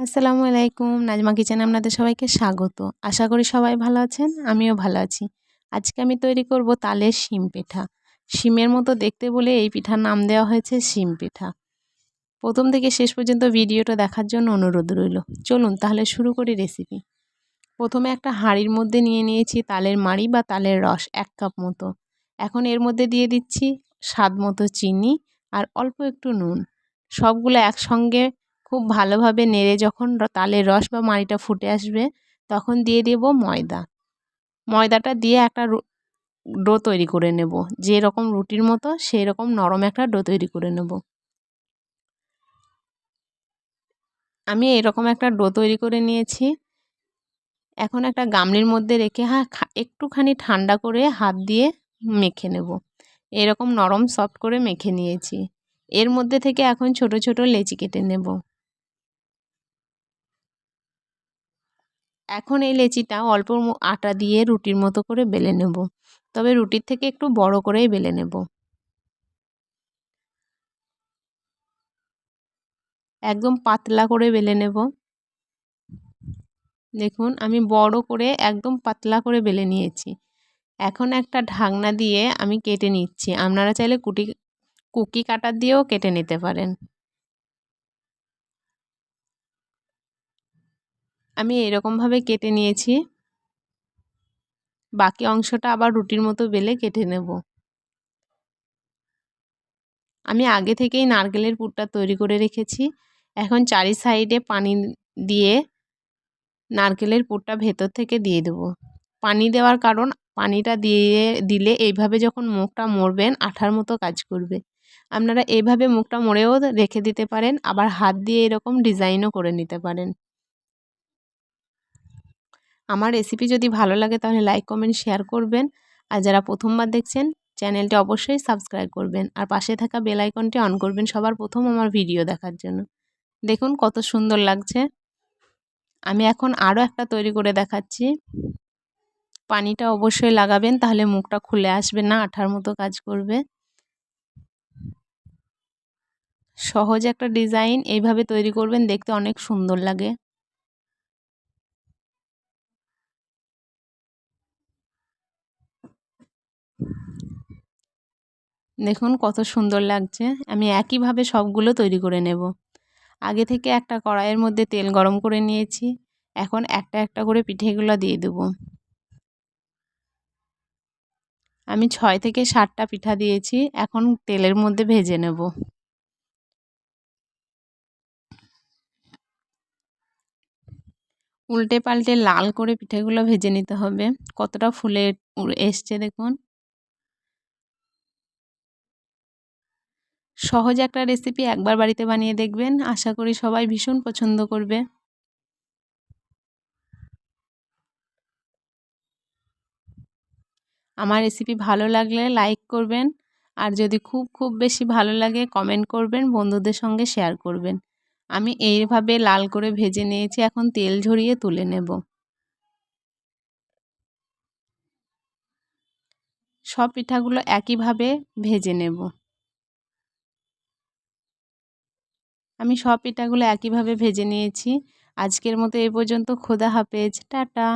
আসসালামু আলাইকুম। নাজমা কিচেনে আপনাদের সবাইকে স্বাগত। আশা করি সবাই ভালো আছেন, আমিও ভালো আছি। আজকে আমি তৈরি করব তালের শিম পিঠা। শিমের মতো দেখতে বলে এই পিঠার নাম দেওয়া হয়েছে শিম পিঠা। প্রথম থেকে শেষ পর্যন্ত ভিডিওটা দেখার জন্য অনুরোধ রইল। চলুন তাহলে শুরু করি রেসিপি প্রথমে একটা হাঁড়ির মধ্যে নিয়ে নিয়েছি তালের মাড়ি বা তালের রস এক কাপ মতো। এখন এর মধ্যে দিয়ে দিচ্ছি স্বাদ মতো চিনি আর অল্প একটু নুন। সবগুলো একসঙ্গে খুব ভালোভাবে নেড়ে যখন তালের রস বা মাড়িটা ফুটে আসবে, তখন দিয়ে দেব ময়দা। ময়দাটা দিয়ে একটা ডো তৈরি করে নেব। যে রকম রুটির মতো সেই রকম নরম একটা ডো তৈরি করে নেব। আমি এরকম একটা ডো তৈরি করে নিয়েছি। এখন একটা গামলির মধ্যে রেখে হ্যাঁ একটুখানি ঠান্ডা করে হাত দিয়ে মেখে নেব। এরকম নরম সফট করে মেখে নিয়েছি। এর মধ্যে থেকে এখন ছোট ছোট লেচি কেটে নেব। এখন এই লেচিটা অল্প আটা দিয়ে রুটির মতো করে বেলে নেব। তবে রুটির থেকে একটু বড় করেই বেলে নেব। একদম পাতলা করে বেলে নেব। দেখুন, আমি বড় করে একদম পাতলা করে বেলে নিয়েছি। এখন একটা ঢাকনা দিয়ে আমি কেটে নিচ্ছি। আপনারা চাইলে কুটি, কুকি কাটার দিয়েও কেটে নিতে পারেন। আমি এরকমভাবে কেটে নিয়েছি। বাকি অংশটা আবার রুটির মতো বেলে কেটে নেব। আমি আগে থেকেই নারকেলের পুরটা তৈরি করে রেখেছি। এখন চারি সাইডে পানি দিয়ে নারকেলের পুরটা ভেতর থেকে দিয়ে দেবো। পানি দেওয়ার কারণ পানিটা দিয়ে দিলে এইভাবে যখন মুখটা মরবেন, আঠার মতো কাজ করবে। আপনারা এইভাবে মুখটা মরেও রেখে দিতে পারেন, আবার হাত দিয়ে এরকম ডিজাইনও করে নিতে পারেন। আমার রেসিপি যদি ভালো লাগে তাহলে লাইক কমেন্ট শেয়ার করবেন। আর যারা প্রথমবার দেখছেন চ্যানেলটি অবশ্যই সাবস্ক্রাইব করবেন। আর পাশে থাকা বেল আইকনটি অন করবেন সবার প্রথম আমার ভিডিও দেখার জন্য। দেখুন কত সুন্দর লাগছে। আমি এখন আরও একটা তৈরি করে দেখাচ্ছি। পানিটা অবশ্যই লাগাবেন, তাহলে মুখটা খুলে আসবে না, আঠার মতো কাজ করবে। সহজ একটা ডিজাইন এইভাবে তৈরি করবেন, দেখতে অনেক সুন্দর লাগে। দেখুন কত সুন্দর লাগছে। আমি একইভাবে সবগুলো তৈরি করে নেব। আগে থেকে একটা কড়াইয়ের মধ্যে তেল গরম করে নিয়েছি। এখন একটা একটা করে পিঠেগুলো দিয়ে দেব। আমি ছয় থেকে সাতটা পিঠা দিয়েছি। এখন তেলের মধ্যে ভেজে নেব। উল্টে পাল্টে লাল করে পিঠেগুলো ভেজে নিতে হবে। কতটা ফুলে এসছে দেখুন। সহজ একটা রেসিপি একবার বাড়িতে বানিয়ে দেখবেন। আশা করি সবাই ভীষণ পছন্দ করবে। আমার রেসিপি ভালো লাগলে লাইক করবেন। আর যদি খুব খুব বেশি ভালো লাগে কমেন্ট করবেন, বন্ধুদের সঙ্গে শেয়ার করবেন। আমি এইভাবে লাল করে ভেজে নিয়েছি, এখন তেল ঝরিয়ে তুলে নেব। সব পিঠাগুলো একইভাবে ভেজে নেব। আমি সব পিঠাগুলো একইভাবে ভেজে নিয়েছি। আজকের মতো এ পর্যন্ত। খোদা হাফেজ। টাটা।